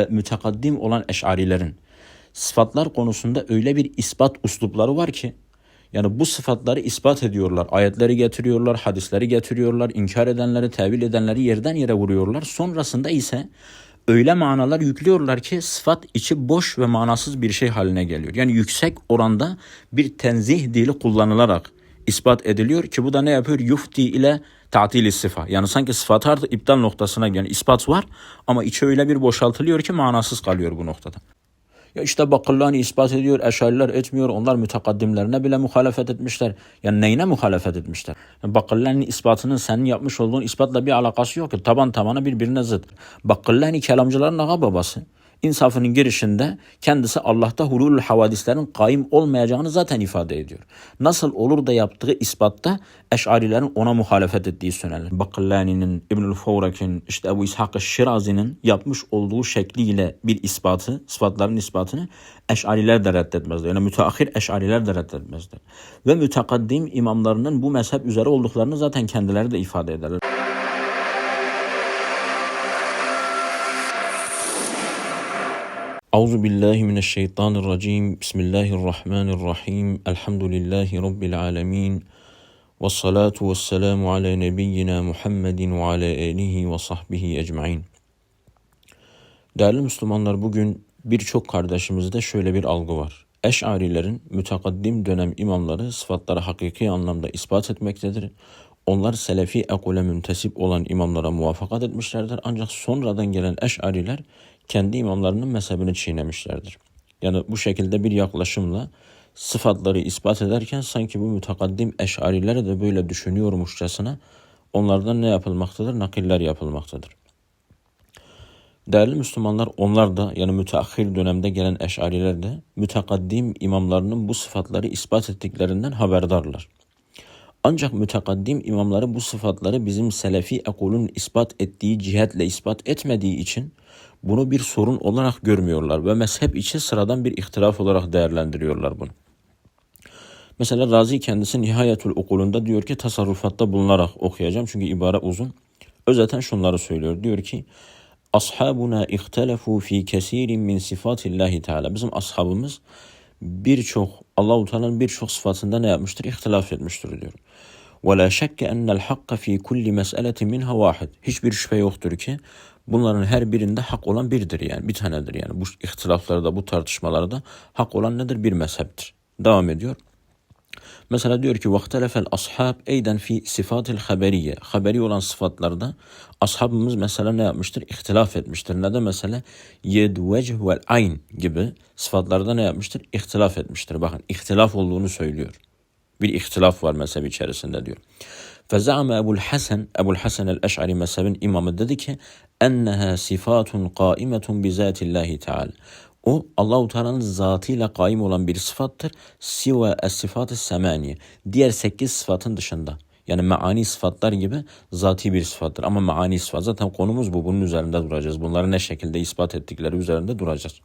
e, mütekaddim olan eşarilerin sıfatlar konusunda öyle bir ispat uslupları var ki yani bu sıfatları ispat ediyorlar. Ayetleri getiriyorlar, hadisleri getiriyorlar, inkar edenleri, tevil edenleri yerden yere vuruyorlar. Sonrasında ise öyle manalar yüklüyorlar ki sıfat içi boş ve manasız bir şey haline geliyor. Yani yüksek oranda bir tenzih dili kullanılarak ispat ediliyor ki bu da ne yapıyor? Yufti ile tatili sıfa. Yani sanki sıfatı artık iptal noktasına yani ispat var ama içi öyle bir boşaltılıyor ki manasız kalıyor bu noktada. Ya işte Bakırlani ispat ediyor, Eşariler etmiyor. Onlar mütekaddimlerine bile muhalefet etmişler. Yani neyine muhalefet etmişler? Yani Bakırlani'nin ispatının senin yapmış olduğun ispatla bir alakası yok ki. Taban tabana birbirine zıt. Bakırlani kelamcıların ağa babası. İnsafının girişinde kendisi Allah'ta hulul havadislerin kaim olmayacağını zaten ifade ediyor. Nasıl olur da yaptığı ispatta Eş'arilerin ona muhalefet ettiği söylenir. Bakillani'nin, İbnül Fawrak'in, işte Ebu İshak Şirazi'nin yapmış olduğu şekliyle bir ispatı, sıfatların ispatını Eş'ariler de reddetmezler. Yani müteahhir Eş'ariler de reddetmezler. Ve mütekaddim imamlarının bu mezhep üzere olduklarını zaten kendileri de ifade ederler. Euzu billahi mineşşeytanirracim. Bismillahirrahmanirrahim. Elhamdülillahi rabbil alamin. Ve salatu ve selamu ala nebiyyina Muhammedin ve ala alihi ve sahbihi ecmaîn. Değerli Müslümanlar bugün birçok kardeşimizde şöyle bir algı var. Eş'arilerin mütekaddim dönem imamları sıfatları hakiki anlamda ispat etmektedir. Onlar selefi ekole müntesip olan imamlara muvaffakat etmişlerdir. Ancak sonradan gelen eş'ariler kendi imamlarının mezhebini çiğnemişlerdir. Yani bu şekilde bir yaklaşımla sıfatları ispat ederken sanki bu mütekaddim eş'arilere de böyle düşünüyormuşçasına onlardan ne yapılmaktadır? Nakiller yapılmaktadır. Değerli Müslümanlar onlar da yani müteahhir dönemde gelen eş'ariler de mütekaddim imamlarının bu sıfatları ispat ettiklerinden haberdarlar. Ancak mütekaddim imamları bu sıfatları bizim selefi ekolün ispat ettiği cihetle ispat etmediği için bunu bir sorun olarak görmüyorlar ve mezhep içi sıradan bir ihtilaf olarak değerlendiriyorlar bunu. Mesela Razi kendisi Nihayetül Ukulunda diyor ki tasarrufatta bulunarak okuyacağım çünkü ibare uzun. Özeten şunları söylüyor. Diyor ki Ashabuna ihtelefu fi kesirin min sifatillahi teala. Bizim ashabımız birçok Allahu Teala'nın birçok sıfatında ne yapmıştır? İhtilaf etmiştir diyor. La şekke ennel hakka fi kulli mes'eletin minha vahid. Hiçbir şüphe yoktur ki bunların her birinde hak olan birdir yani bir tanedir yani. Bu ihtilaflarda bu tartışmalarda hak olan nedir? Bir mezheptir. Devam ediyor. Mesela diyor ki vaktelefel ashab eyden fi sifatil haberiye. Haberi olan sıfatlarda ashabımız mesela ne yapmıştır? İhtilaf etmiştir. Ne de mesela yed, vecih vel ayn gibi sıfatlarda ne yapmıştır? İhtilaf etmiştir. Bakın ihtilaf olduğunu söylüyor. Bir ihtilaf var mezhep içerisinde diyor. Fezame Ebul Hasan, Ebul Hasan el-Eş'ari mezhebin imamı dedi ki enneha sifatun kaimetun bi zatillahi teala. O Allahu Teala'nın zatıyla kaim olan bir sıfattır. Siva es-sıfatı semaniye. Diğer sekiz sıfatın dışında. Yani meani sıfatlar gibi zati bir sıfattır. Ama meani sıfat zaten konumuz bu. Bunun üzerinde duracağız. Bunları ne şekilde ispat ettikleri üzerinde duracağız.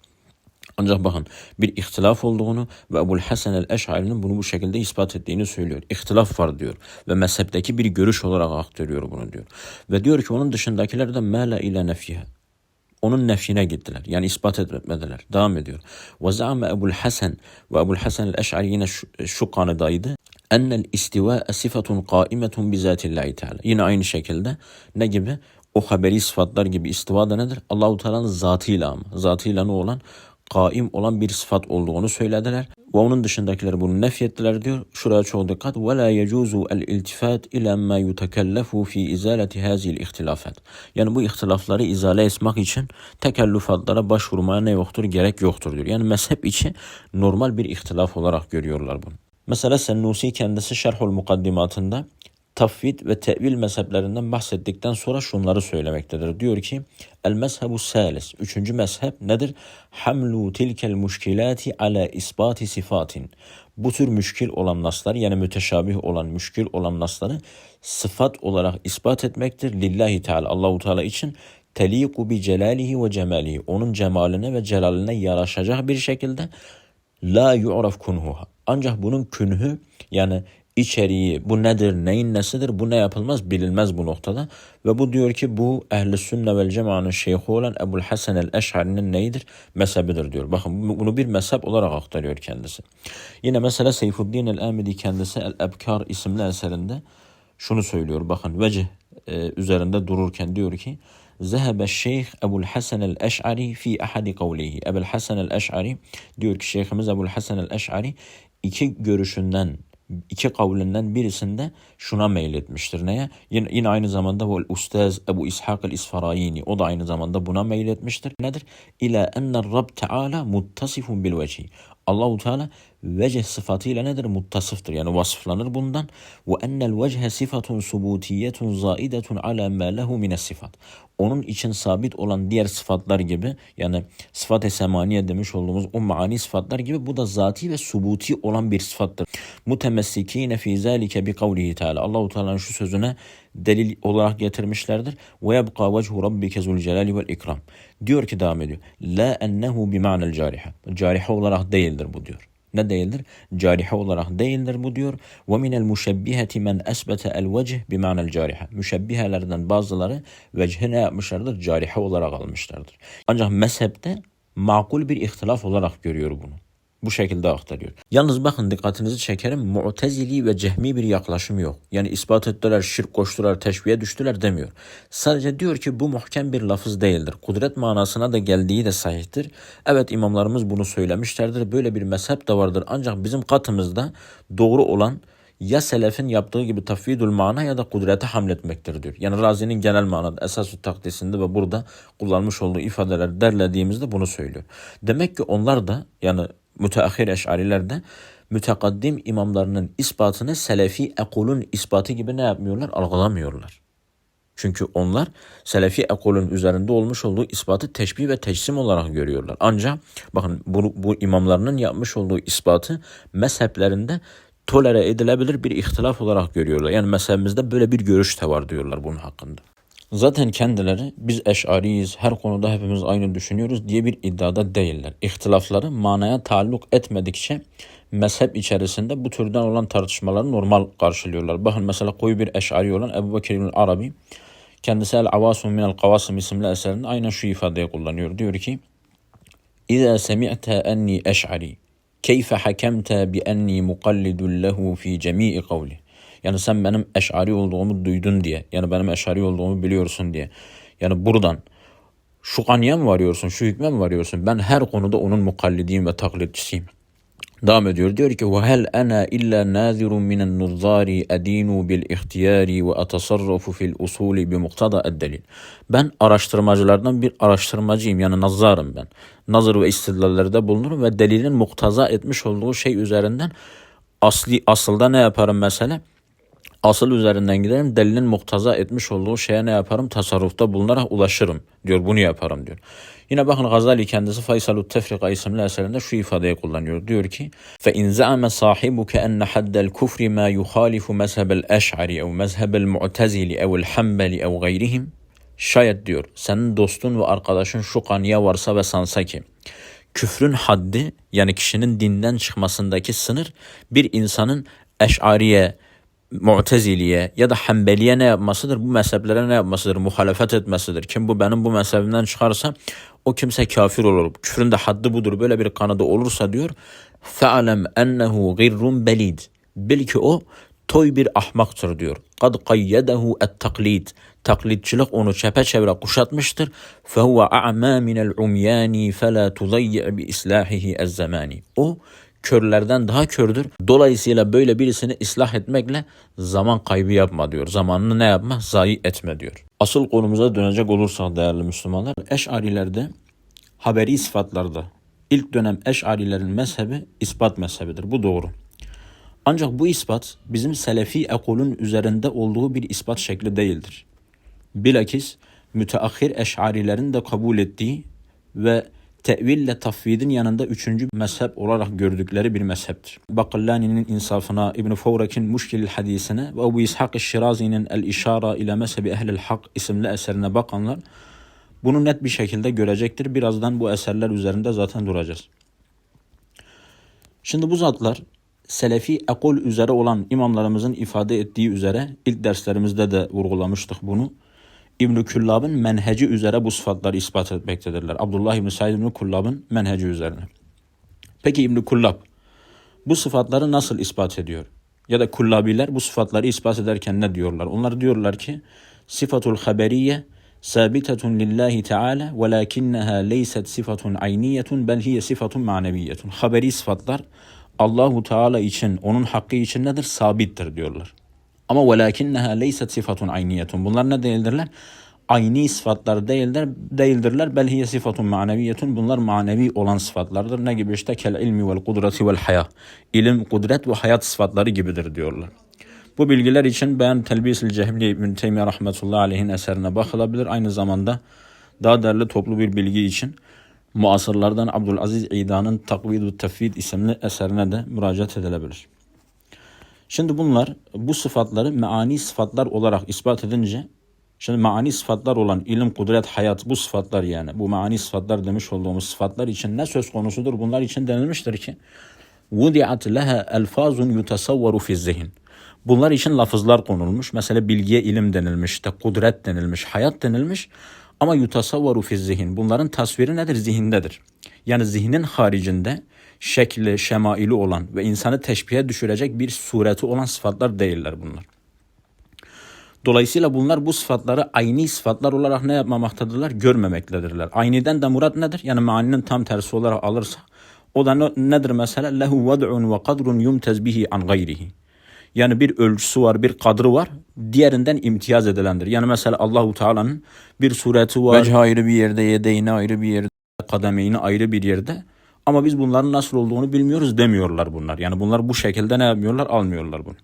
Ancak bakın bir ihtilaf olduğunu ve Ebu'l Hasan el-Eş'ari'nin bunu bu şekilde ispat ettiğini söylüyor. İhtilaf var diyor ve mezhepteki bir görüş olarak aktarıyor bunu diyor. Ve diyor ki onun dışındakiler de mele ile nefihe onun nefsine gittiler. Yani ispat etmediler. Devam ediyor. Ve za'ame Ebu'l Hasan ve Ebu'l Hasan el-Eş'ari yine şu, kanıdaydı. Ennel istiva sıfatun kaimetun bizatillahi teala. Yine aynı şekilde ne gibi? O haberi sıfatlar gibi istiva da nedir? Allahu Teala'nın zatıyla ama. Zatıyla ne olan? Kaim olan bir sıfat olduğunu söylediler. Ve onun dışındakiler bunu nefyettiler diyor. Şuraya çok dikkat. Yecuzu el iltifat ila ma yutekellefu fi izaleti hazil ihtilafat. Yani bu ihtilafları izale etmek için tekellüfatlara başvurmaya ne yoktur? Gerek yoktur diyor. Yani mezhep içi normal bir ihtilaf olarak görüyorlar bunu. Mesela Sennusi kendisi Şerhul Mukaddimatında tafvid ve tevil mezheplerinden bahsettikten sonra şunları söylemektedir. Diyor ki el mezhebu salis. Üçüncü mezhep nedir? Hamlu tilkel müşkilati ala isbati sifatin. Bu tür müşkil olan naslar yani müteşabih olan müşkil olan nasları sıfat olarak ispat etmektir. Lillahi Teala Allahu Teala için teliku bi celalihi ve cemalihi. Onun cemaline ve celaline yaraşacak bir şekilde la yu'raf kunhuha. Ancak bunun künhü yani içeriği, bu nedir, neyin nesidir, bu ne yapılmaz bilinmez bu noktada. Ve bu diyor ki bu ehli sünne vel cemaanın şeyhi olan Ebul Hasan el Eş'ari'nin neyidir? Mezhebidir diyor. Bakın bunu bir mezhep olarak aktarıyor kendisi. Yine mesela Seyfuddin el Amidi kendisi El Ebkar isimli eserinde şunu söylüyor. Bakın vecih e, üzerinde dururken diyor ki Zehebe Şeyh Ebul Hasan el Eş'ari fi ahadi kavlihi. Ebul Hasan el Eş'ari diyor ki Şeyhimiz Ebul Hasan el Eş'ari iki görüşünden iki kavlinden birisinde şuna meyletmiştir. Neye? Yine, yine aynı zamanda bu Ustaz Ebu İshak el-İsfarayini o da aynı zamanda buna meyletmiştir. Nedir? İla enne Rab Teala muttasifun bil vecihi. Allahu Teala vecih sıfatıyla nedir? Muttasıftır. Yani vasıflanır bundan. Ve ennel vecihe sifatun subutiyetun zaidetun ala ma lehu mine sifat. Onun için sabit olan diğer sıfatlar gibi yani sıfat-ı semaniye demiş olduğumuz o maani sıfatlar gibi bu da zati ve subuti olan bir sıfattır. Mutemessikine fi zalike bi kavlihi Teala. Allahu Teala'nın şu sözüne delil olarak getirmişlerdir. Ve yebqa vechu rabbike zul celali vel ikram. Diyor ki devam ediyor. La ennehu bi ma'nel carihe. Carihe olarak değildir bu diyor. Ne değildir? Carihe olarak değildir bu diyor. Ve minel müşebbiheti men esbete el vecih bi ma'nel carihe. Müşebbihelerden bazıları vecihi ne yapmışlardır? Carihe olarak almışlardır. Ancak mezhepte makul bir ihtilaf olarak görüyor bunu. Bu şekilde aktarıyor. Yalnız bakın dikkatinizi çekerim. Mu'tezili ve cehmi bir yaklaşım yok. Yani ispat ettiler, şirk koştular, teşbihe düştüler demiyor. Sadece diyor ki bu muhkem bir lafız değildir. Kudret manasına da geldiği de sahihtir. Evet imamlarımız bunu söylemişlerdir. Böyle bir mezhep de vardır. Ancak bizim katımızda doğru olan ya selefin yaptığı gibi tafvidül mana ya da kudrete hamletmektir diyor. Yani Razi'nin genel manada esas takdisinde ve burada kullanmış olduğu ifadeler derlediğimizde bunu söylüyor. Demek ki onlar da yani müteahhir eşariler de mütekaddim imamlarının ispatını selefi ekolun ispatı gibi ne yapmıyorlar? Algılamıyorlar. Çünkü onlar selefi ekolün üzerinde olmuş olduğu ispatı teşbih ve teçsim olarak görüyorlar. Ancak bakın bu, bu imamlarının yapmış olduğu ispatı mezheplerinde tolere edilebilir bir ihtilaf olarak görüyorlar. Yani mezhebimizde böyle bir görüş de var diyorlar bunun hakkında. Zaten kendileri biz eşariyiz, her konuda hepimiz aynı düşünüyoruz diye bir iddiada değiller. İhtilafları manaya taalluk etmedikçe mezhep içerisinde bu türden olan tartışmaları normal karşılıyorlar. Bakın mesela koyu bir eşari olan Ebu Bekir Arabi kendisi El Avasun Minel Kavasım isimli eserinde aynen şu ifadeyi kullanıyor. Diyor ki İza semi'te enni eş'ari keyfe hakemte bi enni mukallidun lehu fi cemi'i kavli yani sen benim eşari olduğumu duydun diye. Yani benim eşari olduğumu biliyorsun diye. Yani buradan şu kanıya mı varıyorsun, şu hükme mi varıyorsun? Ben her konuda onun mukallidiyim ve taklitçisiyim. Devam ediyor. Diyor ki وَهَلْ أَنَا إِلَّا نَاذِرٌ مِنَ النُّظَّارِ أَد۪ينُ بِالْاِخْتِيَارِ وَأَتَصَرَّفُ فِي الْاُصُولِ بِمُقْتَضَى الدَّلِيلِ Ben araştırmacılardan bir araştırmacıyım. Yani nazarım ben. Nazır ve istidlallerde bulunurum ve delilin muktaza etmiş olduğu şey üzerinden asli asılda ne yaparım mesela? asıl üzerinden giderim. Delilin muktaza etmiş olduğu şeye ne yaparım? Tasarrufta bulunarak ulaşırım diyor. Bunu yaparım diyor. Yine bakın Gazali kendisi Faysalut Tefrika isimli eserinde şu ifadeyi kullanıyor. Diyor ki فَاِنْ زَعَمَ صَاحِبُكَ اَنَّ حَدَّ الْكُفْرِ مَا يُخَالِفُ مَذْهَبَ الْاَشْعَرِ اَوْ مَذْهَبَ الْمُعْتَزِلِ اَوْ الْحَنْبَلِ اَوْ غَيْرِهِمْ Şayet diyor senin dostun ve arkadaşın şu kanıya varsa ve sansa ki küfrün haddi yani kişinin dinden çıkmasındaki sınır bir insanın eşariye, Mu'teziliye ya da Hanbeliye ne yapmasıdır? Bu mezheplere ne yapmasıdır? Muhalefet etmesidir. Kim bu benim bu mezhebimden çıkarsa o kimse kafir olur. Küfrün de haddi budur. Böyle bir kanadı olursa diyor. Fe'alem ennehu gırrun belid. Bil ki o toy bir ahmaktır diyor. Kad kayyedehu et taklid. Taklitçilik onu çepeçevre kuşatmıştır. Fehuve a'ma minel umyani fe la tudayyi bi islahihi ez zamani. O körlerden daha kördür. Dolayısıyla böyle birisini ıslah etmekle zaman kaybı yapma diyor. Zamanını ne yapma? Zayi etme diyor. Asıl konumuza dönecek olursak değerli Müslümanlar, Eş'arilerde haberi sıfatlarda ilk dönem Eş'arilerin mezhebi ispat mezhebidir. Bu doğru. Ancak bu ispat bizim selefi ekolün üzerinde olduğu bir ispat şekli değildir. Bilakis müteahhir eş'arilerin de kabul ettiği ve teville tafvidin yanında üçüncü mezhep olarak gördükleri bir mezheptir. Bakallani'nin insafına, İbn Fawrak'in Muşkil hadisine ve Ebu İshak Şirazi'nin El İşara ile Mezhebi Ehlil Hak isimli eserine bakanlar bunu net bir şekilde görecektir. Birazdan bu eserler üzerinde zaten duracağız. Şimdi bu zatlar selefi ekol üzere olan imamlarımızın ifade ettiği üzere ilk derslerimizde de vurgulamıştık bunu. İbn Kullab'ın menheci üzere bu sıfatları ispat etmektedirler. Abdullah İbn Said İbn Kullab'ın menheci üzerine. Peki İbn Kullab bu sıfatları nasıl ispat ediyor? Ya da kullabiler bu sıfatları ispat ederken ne diyorlar? Onlar diyorlar ki sıfatul haberiye sabitetun lillahi teala velakinneha leyset sıfatun ayniyetun bel hiye sıfatun maneviyetun. Haberi sıfatlar Allahu Teala için, onun hakkı için nedir? Sabittir diyorlar. Ama velakinneha leyset sıfatun ayniyetun. Bunlar ne değildirler? Ayni sıfatlar değildir, değildirler. Bel hiye sıfatun maneviyetun. Bunlar manevi olan sıfatlardır. Ne gibi işte kel ilmi vel kudreti vel haya. İlim, kudret ve hayat sıfatları gibidir diyorlar. Bu bilgiler için ben Telbisil Cehli İbn Teymiye rahmetullahi aleyhin eserine bakılabilir. Aynı zamanda daha değerli toplu bir bilgi için muasırlardan Abdülaziz İda'nın Takvidu Tefvid isimli eserine de müracaat edilebilir. Şimdi bunlar bu sıfatları meani sıfatlar olarak ispat edince Şimdi mani sıfatlar olan ilim, kudret, hayat bu sıfatlar yani bu mani sıfatlar demiş olduğumuz sıfatlar için ne söz konusudur? Bunlar için denilmiştir ki vudiat leha elfazun yutasavvaru fi zihin. Bunlar için lafızlar konulmuş. Mesela bilgiye ilim denilmiş, işte kudret denilmiş, hayat denilmiş. Ama yutasavvaru fi zihin. Bunların tasviri nedir? Zihindedir. Yani zihnin haricinde şekli, şemaili olan ve insanı teşbihe düşürecek bir sureti olan sıfatlar değiller bunlar. Dolayısıyla bunlar bu sıfatları aynı sıfatlar olarak ne yapmamaktadırlar? Görmemektedirler. Ayniden de murat nedir? Yani maninin tam tersi olarak alırsa o da nedir mesela? Lehu ved'un ve kadrun yumtez bihi an gayrihi. Yani bir ölçüsü var, bir kadrı var. Diğerinden imtiyaz edilendir. Yani mesela Allahu Teala'nın bir sureti var. Vecih ayrı bir yerde, yedeyni ayrı bir yerde, kademeyni ayrı bir yerde. Ama biz bunların nasıl olduğunu bilmiyoruz demiyorlar bunlar. Yani bunlar bu şekilde ne yapmıyorlar? Almıyorlar bunu.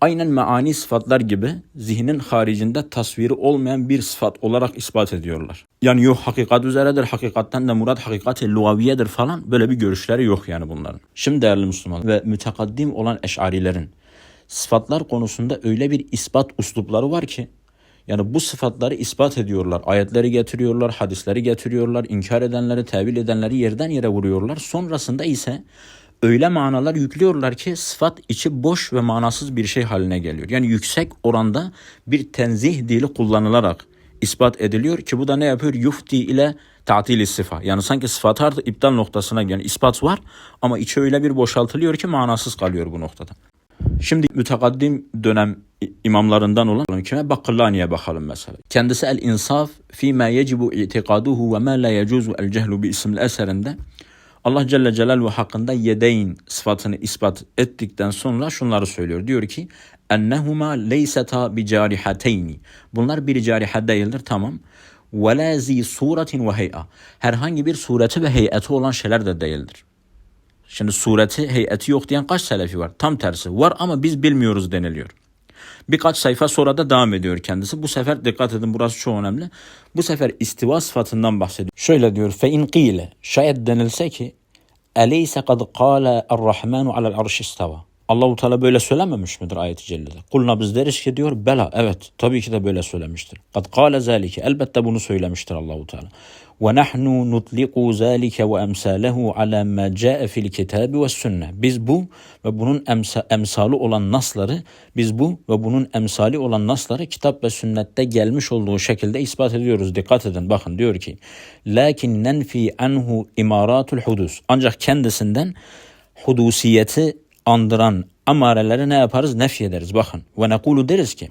Aynen meani sıfatlar gibi zihnin haricinde tasviri olmayan bir sıfat olarak ispat ediyorlar. Yani yok hakikat üzeredir, hakikatten de murat hakikati lugaviyedir falan böyle bir görüşleri yok yani bunların. Şimdi değerli Müslüman ve mütekaddim olan eşarilerin sıfatlar konusunda öyle bir ispat uslupları var ki yani bu sıfatları ispat ediyorlar. Ayetleri getiriyorlar, hadisleri getiriyorlar, inkar edenleri, tevil edenleri yerden yere vuruyorlar. Sonrasında ise öyle manalar yüklüyorlar ki sıfat içi boş ve manasız bir şey haline geliyor. Yani yüksek oranda bir tenzih dili kullanılarak ispat ediliyor ki bu da ne yapıyor? Yufti ile tatil sıfa. Yani sanki sıfat artık iptal noktasına yani ispat var ama içi öyle bir boşaltılıyor ki manasız kalıyor bu noktada. Şimdi mütekaddim dönem imamlarından olan kime Bakırlani'ye bakalım mesela. Kendisi El İnsaf fi ma yecibu itikaduhu ve ma la yecuzu el cehlu bi isimli eserinde Allah Celle Celaluhu hakkında yedeyn sıfatını ispat ettikten sonra şunları söylüyor. Diyor ki ennehuma leyseta bi carihateyni. Bunlar bir cariha değildir tamam. Ve la zi suratin ve hey'a. Herhangi bir sureti ve heyeti olan şeyler de değildir. Şimdi sureti, heyeti yok diyen kaç selefi var? Tam tersi. Var ama biz bilmiyoruz deniliyor. Birkaç sayfa sonra da devam ediyor kendisi. Bu sefer dikkat edin burası çok önemli. Bu sefer istiva sıfatından bahsediyor. Şöyle diyor. Fe in qile şayet denilse ki eleyse kad qala er-rahmanu alel arş istava. Allahu Teala böyle söylememiş midir ayet-i cellede? Kulna biz deriz ki diyor bela evet tabii ki de böyle söylemiştir. Kad kâle zâlike elbette bunu söylemiştir Allahu Teala. Ve nahnu nutliqu zâlike ve emsâlehu alâ mâ câe fil kitâbi ve sünne. Biz bu ve bunun emsa, emsali olan nasları biz bu ve bunun emsali olan nasları kitap ve sünnette gelmiş olduğu şekilde ispat ediyoruz. Dikkat edin bakın diyor ki lakin nenfi anhu imaratul hudus. Ancak kendisinden hudusiyeti andıran amareleri ne yaparız? Nef ederiz. Bakın. Ve nekulu deriz ki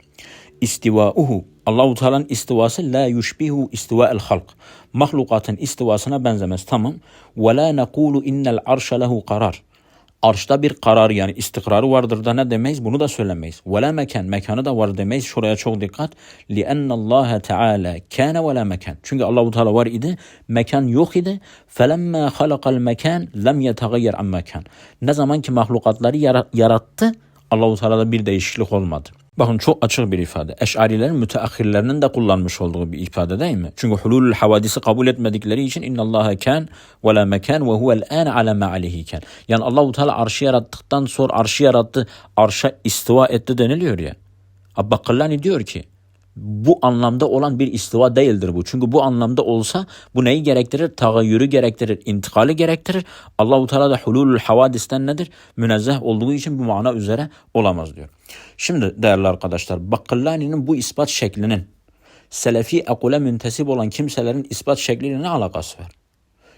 istivauhu Allahu Teala'nın istivası la yushbihu istiva'el halk. Mahlukatın istivasına benzemez. Tamam. Ve la nekulu innel arşa lehu karar. Arşta bir karar yani istikrarı vardır da ne demeyiz? Bunu da söylemeyiz. Ve la mekan. Mekanı da var demeyiz. Şuraya çok dikkat. لِأَنَّ اللّٰهَ تَعَالَى كَانَ وَلَا mekan. Çünkü Allahu Teala var idi. Mekan yok idi. فَلَمَّا خَلَقَ الْمَكَانِ لَمْ يَتَغَيَّرْ عَنْ mekan. Ne zaman ki mahlukatları yarattı Allahu Teala'da bir değişiklik olmadı. Bakın çok açık bir ifade. Eş'arilerin müteahhirlerinin de kullanmış olduğu bir ifade değil mi? Çünkü hulul havadisi kabul etmedikleri için inna Allaha kan ve la mekan ve huvel an ala ma aleyhi kan. Yani Allahu Teala arşı yarattıktan sonra arşı yarattı, arşa istiva etti deniliyor ya. Abbakallani diyor ki bu anlamda olan bir istiva değildir bu. Çünkü bu anlamda olsa bu neyi gerektirir? Tagayyürü gerektirir, intikali gerektirir. Allahu Teala da hululul havadisten nedir? Münezzeh olduğu için bu mana üzere olamaz diyor. Şimdi değerli arkadaşlar Bakkallani'nin bu ispat şeklinin Selefi ekule müntesip olan kimselerin ispat şekliyle ne alakası var?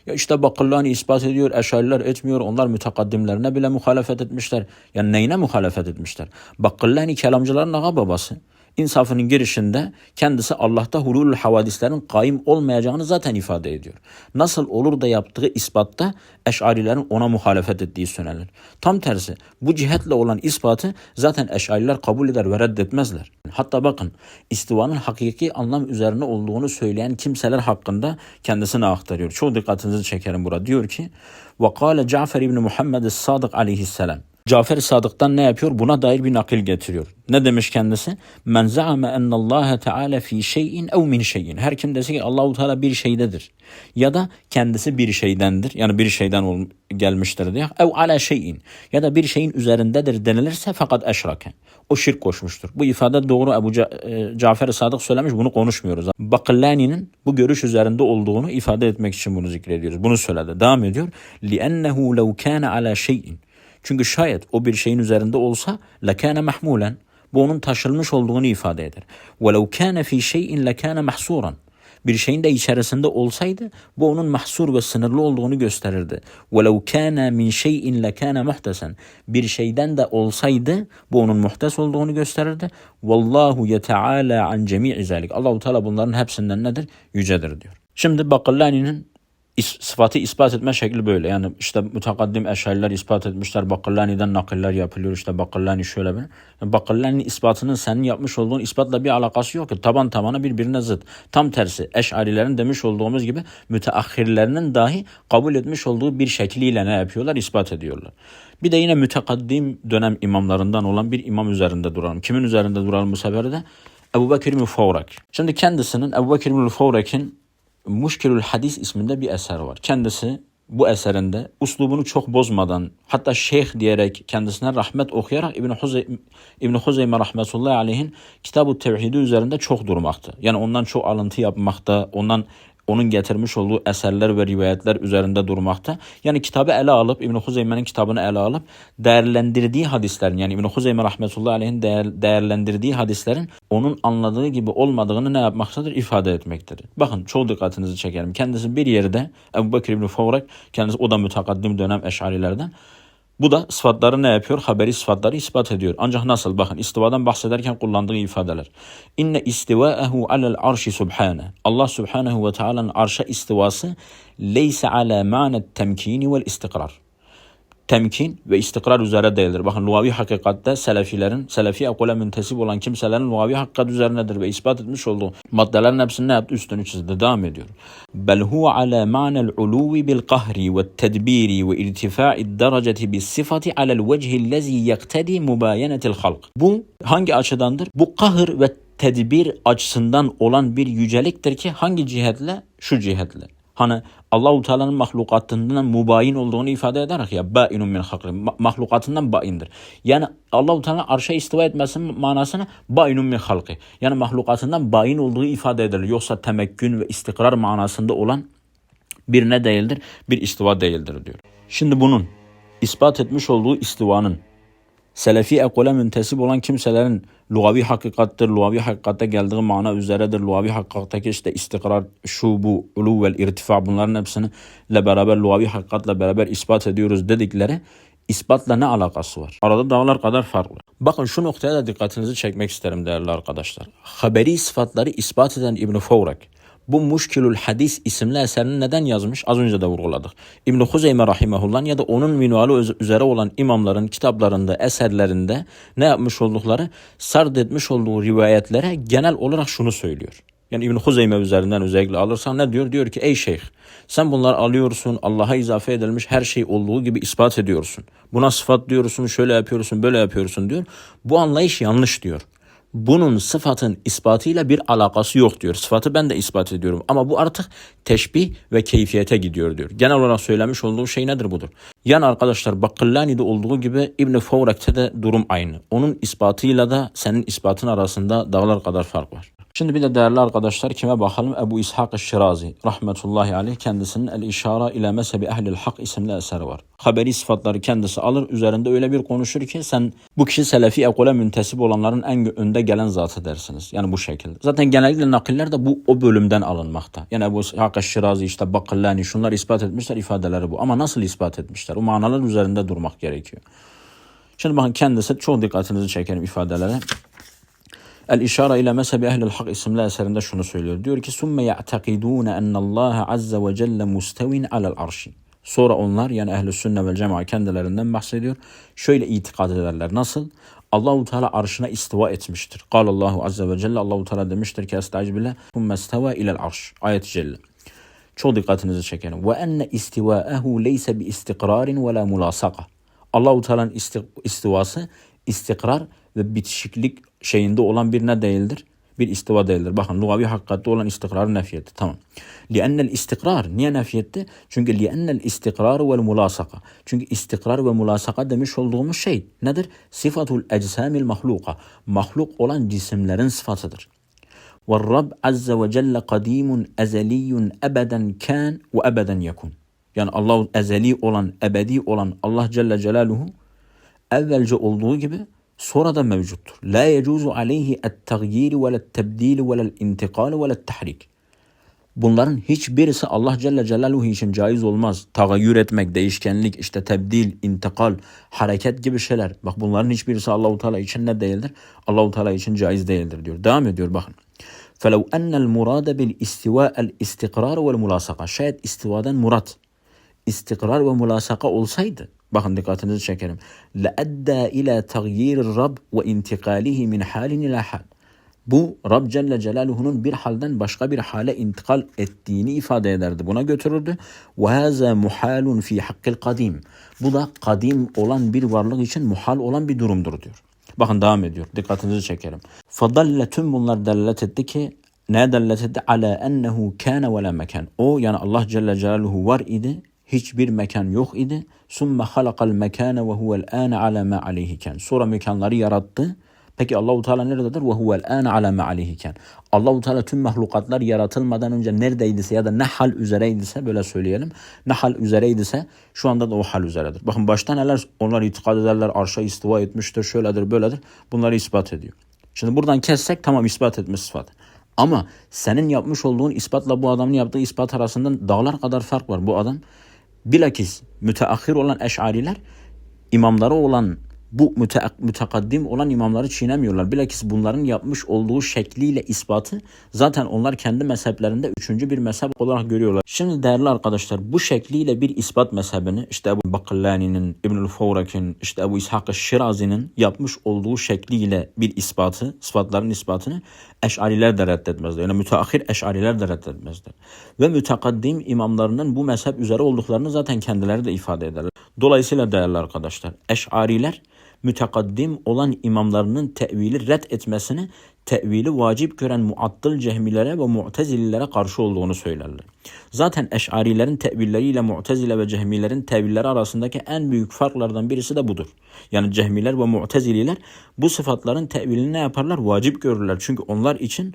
Ya işte Bakırlani ispat ediyor, eşariler etmiyor, onlar mütekaddimlerine bile muhalefet etmişler. Yani neyine muhalefet etmişler? Bakırlani kelamcıların ağa babası İnsafının girişinde kendisi Allah'ta hulul havadislerin kaim olmayacağını zaten ifade ediyor. Nasıl olur da yaptığı ispatta eşarilerin ona muhalefet ettiği söylenir. Tam tersi bu cihetle olan ispatı zaten eşariler kabul eder ve reddetmezler. Hatta bakın istivanın hakiki anlam üzerine olduğunu söyleyen kimseler hakkında kendisine aktarıyor. Çok dikkatinizi çekerim burada. Diyor ki وَقَالَ جَعْفَرِ ibn Muhammed Sadık aleyhisselam Cafer Sadık'tan ne yapıyor? Buna dair bir nakil getiriyor. Ne demiş kendisi? Men za'ame ennallâhe teâlâ fî şeyin ev min şeyin. Her kim dese ki Allahu Teala bir şeydedir. Ya da kendisi bir şeydendir. Yani bir şeyden ol, gelmiştir diye. Ev ala şeyin. Ya da bir şeyin üzerindedir denilirse fakat eşrake. O şirk koşmuştur. Bu ifade doğru Ebu Ca e, Cafer Sadık söylemiş. Bunu konuşmuyoruz. Bakillani'nin bu görüş üzerinde olduğunu ifade etmek için bunu zikrediyoruz. Bunu söyledi. Devam ediyor. لِأَنَّهُ لَوْ كَانَ عَلَى şeyin. Çünkü şayet o bir şeyin üzerinde olsa lekâne mahmulen. Bu onun taşılmış olduğunu ifade eder. وَلَوْ كَانَ ف۪ي شَيْءٍ لَكَانَ محصورا. Bir şeyin de içerisinde olsaydı bu onun mahsur ve sınırlı olduğunu gösterirdi. وَلَوْ كَانَ مِنْ شَيْءٍ لَكَانَ مُحْتَسًا. Bir şeyden de olsaydı bu onun muhtes olduğunu gösterirdi. وَاللّٰهُ يَتَعَالَى عَنْ جَمِيعِ ذَلِكَ Allah-u Teala bunların hepsinden nedir? Yücedir diyor. Şimdi Bakillani'nin is, sıfatı ispat etme şekli böyle. Yani işte mütekaddim eşariler ispat etmişler. Bakırlani'den nakiller yapılıyor. İşte Bakırlani şöyle bir. Yani ispatının senin yapmış olduğun ispatla bir alakası yok ki. Taban tabana birbirine zıt. Tam tersi eşarilerin demiş olduğumuz gibi müteahhirlerinin dahi kabul etmiş olduğu bir şekliyle ne yapıyorlar? ispat ediyorlar. Bir de yine mütekaddim dönem imamlarından olan bir imam üzerinde duralım. Kimin üzerinde duralım bu sefer de? Ebu Bekir Müfavrak. Şimdi kendisinin Ebu Bekir Müfavrak'in Muşkilül Hadis isminde bir eser var. Kendisi bu eserinde uslubunu çok bozmadan hatta şeyh diyerek kendisine rahmet okuyarak İbn Huzey İbn Huzeyme rahmetullahi aleyhin Kitab-ı Tevhidi üzerinde çok durmakta. Yani ondan çok alıntı yapmakta, ondan onun getirmiş olduğu eserler ve rivayetler üzerinde durmakta. Yani kitabı ele alıp İbn Huzeyme'nin kitabını ele alıp değerlendirdiği hadislerin yani İbn Huzeyme rahmetullahi aleyhin değer, değerlendirdiği hadislerin onun anladığı gibi olmadığını ne yapmaktadır? ifade etmektedir. Bakın çok dikkatinizi çekerim. Kendisi bir yerde Ebu Bekir İbn Favrak kendisi o da mütakaddim dönem eşarilerden bu da sıfatları ne yapıyor? Haberi sıfatları ispat ediyor. Ancak nasıl? Bakın istivadan bahsederken kullandığı ifadeler. İnne istivaehu alel arşi subhane. Allah subhanehu ve teala'nın arşa istivası leyse ala manet temkini vel istikrar temkin ve istikrar üzere değildir. Bakın lugavi hakikatte selefilerin, selefi ekole müntesip olan kimselerin lugavi hakikat üzerinedir ve ispat etmiş olduğu maddelerin hepsini ne yaptı? Üstünü çizdi. Devam ediyor. Bel huve ala manel uluvi bil kahri ve tedbiri ve irtifa'i dereceti bis sifati alel vecihi lezi yektedi mubayenetil halk. Bu hangi açıdandır? Bu kahır ve tedbir açısından olan bir yüceliktir ki hangi cihetle? Şu cihetle. Hani Allahu Teala'nın mahlukatından mubayin olduğunu ifade ederek ya bainun min halqi mahlukatından baindir. Yani Allahu Teala arşa istiva etmesinin manasını bainun min halqi. Yani mahlukatından bain olduğu ifade edilir. Yoksa temekkün ve istikrar manasında olan bir ne değildir? Bir istiva değildir diyor. Şimdi bunun ispat etmiş olduğu istivanın Selefi ekole müntesip olan kimselerin lugavi hakikattır, lugavi hakikatte geldiği mana üzeredir, lugavi hakikattaki işte istikrar, şu bu, ulu vel irtifa bunların hepsini ile beraber lugavi hakikatla beraber ispat ediyoruz dedikleri ispatla ne alakası var? Arada dağlar kadar farklı. Bakın şu noktaya da dikkatinizi çekmek isterim değerli arkadaşlar. Haberi sıfatları ispat eden İbn-i Fawrak bu Muşkilül Hadis isimli eserini neden yazmış? Az önce de vurguladık. İbn-i Huzeyme Rahimahullah ya da onun minvalı üzere olan imamların kitaplarında, eserlerinde ne yapmış oldukları? Sard etmiş olduğu rivayetlere genel olarak şunu söylüyor. Yani İbn Huzeyme üzerinden özellikle alırsan ne diyor? Diyor ki ey şeyh sen bunlar alıyorsun Allah'a izafe edilmiş her şey olduğu gibi ispat ediyorsun. Buna sıfat diyorsun şöyle yapıyorsun böyle yapıyorsun diyor. Bu anlayış yanlış diyor bunun sıfatın ispatıyla bir alakası yok diyor. Sıfatı ben de ispat ediyorum ama bu artık teşbih ve keyfiyete gidiyor diyor. Genel olarak söylemiş olduğu şey nedir budur? Yani arkadaşlar Bakkallani'de olduğu gibi İbn Fawrak'te de durum aynı. Onun ispatıyla da senin ispatın arasında dağlar kadar fark var. Şimdi bir de değerli arkadaşlar kime bakalım? Ebu İshak Şirazi rahmetullahi aleyh kendisinin El İşara ile Mezhebi Ehlil Hak isimli eseri var. Haberi sıfatları kendisi alır üzerinde öyle bir konuşur ki sen bu kişi Selefi ekole müntesip olanların en önde gelen zatı dersiniz. Yani bu şekilde. Zaten genellikle nakiller de bu o bölümden alınmakta. Yani Ebu İshak Şirazi işte Bakillani şunlar ispat etmişler ifadeleri bu. Ama nasıl ispat etmişler? O manalar üzerinde durmak gerekiyor. Şimdi bakın kendisi çok dikkatinizi çekerim ifadelere. El İşara ile mezhebi ehlil hak isimli eserinde şunu söylüyor. Diyor ki summe ya'takidûne ennallâhe azze ve celle mustevin alel arşi. Sonra onlar yani ehli sünne vel cemaat kendilerinden bahsediyor. Şöyle itikad ederler. Nasıl? Allahu Teala arşına istiva etmiştir. Kal Allahu azze ve celle Allahu Teala demiştir ki estaiz billah summe isteva ilel arş. Ayet-i celle. Çok dikkatinizi çekerim. Ve enne istivaehu leyse bi istikrarin ve la mulasaka. Allahu Teala'nın istivası istikrar ve bitişiklik şeyinde olan bir ne değildir? Bir istiva değildir. Bakın lugavi hakikatte olan istikrarı nefyetti. Tamam. Li'ennel istikrar. Niye nefyetti? Çünkü li'ennel istikrar vel mulasaka. Çünkü istikrar ve mulasaka demiş olduğumuz şey nedir? Sifatul ecsamil mahluka. Mahluk olan cisimlerin sıfatıdır. والرب عز وجل قديم أزلي أبدا كان وأبدا يكون yani Allah ezeli olan, ebedi olan Allah Celle Celaluhu evvelce olduğu gibi sonra da mevcuttur. La yecuzu aleyhi et-tagyir ve et-tebdil ve el-intikal ve et-tahrik. Bunların hiçbirisi Allah Celle Celaluhu için caiz olmaz. Tagayyür etmek, değişkenlik, işte tebdil, intikal, hareket gibi şeyler. Bak bunların hiçbirisi Allahu Teala için ne değildir? Allahu Teala için caiz değildir diyor. Devam ediyor bakın. فَلَوْ أَنَّ الْمُرَادَ بِالْاِسْتِوَاءَ الْاِسْتِقْرَارِ وَالْمُلَاسَقَ Şayet istivadan murat, istikrar ve mulasaka olsaydı, bakın dikkatinizi çekerim. لَأَدَّى إِلَى تَغْيِيرِ الرَّبْ وَاِنْتِقَالِهِ مِنْ حَالٍ إِلَى حَالٍ bu Rab Celle Celaluhu'nun bir halden başka bir hale intikal ettiğini ifade ederdi. Buna götürürdü. وَهَذَا muhalun fi hakkil kadim. Bu da kadim olan bir varlık için muhal olan bir durumdur diyor. Bakın devam ediyor. Dikkatinizi çekerim. فَضَلَّ tüm bunlar delalet etti ki ne delalet etti? عَلَى اَنَّهُ كَانَ وَلَا mekan. O yani Allah Celle Celaluhu var idi. hiçbir mekan yok idi. Summe halakal mekane ve huvel ane ala ma aleyhiken. Sonra mekanları yarattı. Peki Allahu Teala nerededir? Ve huvel ane ala ma aleyhiken. Allahu Teala tüm mahlukatlar yaratılmadan önce neredeydiyse ya da ne hal üzereydiyse böyle söyleyelim. Ne hal üzereydiyse şu anda da o hal üzeredir. Bakın başta neler onlar itikad ederler. Arşa istiva etmiştir, şöyledir, böyledir. Bunları ispat ediyor. Şimdi buradan kessek tamam ispat etmiş sıfatı. Ama senin yapmış olduğun ispatla bu adamın yaptığı ispat arasında dağlar kadar fark var. Bu adam bilakis müteahhir olan eşariler imamları olan bu müte mütekaddim olan imamları çiğnemiyorlar. Bilakis bunların yapmış olduğu şekliyle ispatı zaten onlar kendi mezheplerinde üçüncü bir mezhep olarak görüyorlar. Şimdi değerli arkadaşlar bu şekliyle bir ispat mezhebini işte Ebu Bakillani'nin, İbnül Fawrak'in, işte Ebu İshak Şirazi'nin yapmış olduğu şekliyle bir ispatı, sıfatların ispatını eşariler de reddetmezler. Yani müteahhir eşariler de reddetmezler. Ve mütekaddim imamlarının bu mezhep üzere olduklarını zaten kendileri de ifade ederler. Dolayısıyla değerli arkadaşlar eşariler mütekaddim olan imamlarının tevili red etmesini tevili vacip gören muattıl cehmilere ve mu'tezililere karşı olduğunu söylerler. Zaten eşarilerin tevilleriyle mu'tezile ve cehmilerin tevilleri arasındaki en büyük farklardan birisi de budur. Yani cehmiler ve mu'tezililer bu sıfatların tevilini ne yaparlar? Vacip görürler. Çünkü onlar için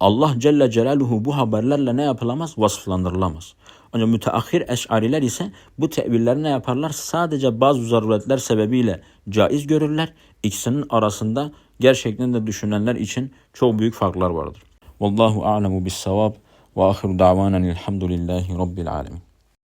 Allah Celle Celaluhu bu haberlerle ne yapılamaz? Vasıflandırılamaz. Ancak müteahhir eşariler ise bu tevilleri ne yaparlar? Sadece bazı zaruretler sebebiyle caiz görürler. İkisinin arasında gerçekten de düşünenler için çok büyük farklar vardır. Vallahu a'lemu bis savab ve ahiru da'vanen elhamdülillahi rabbil alemin.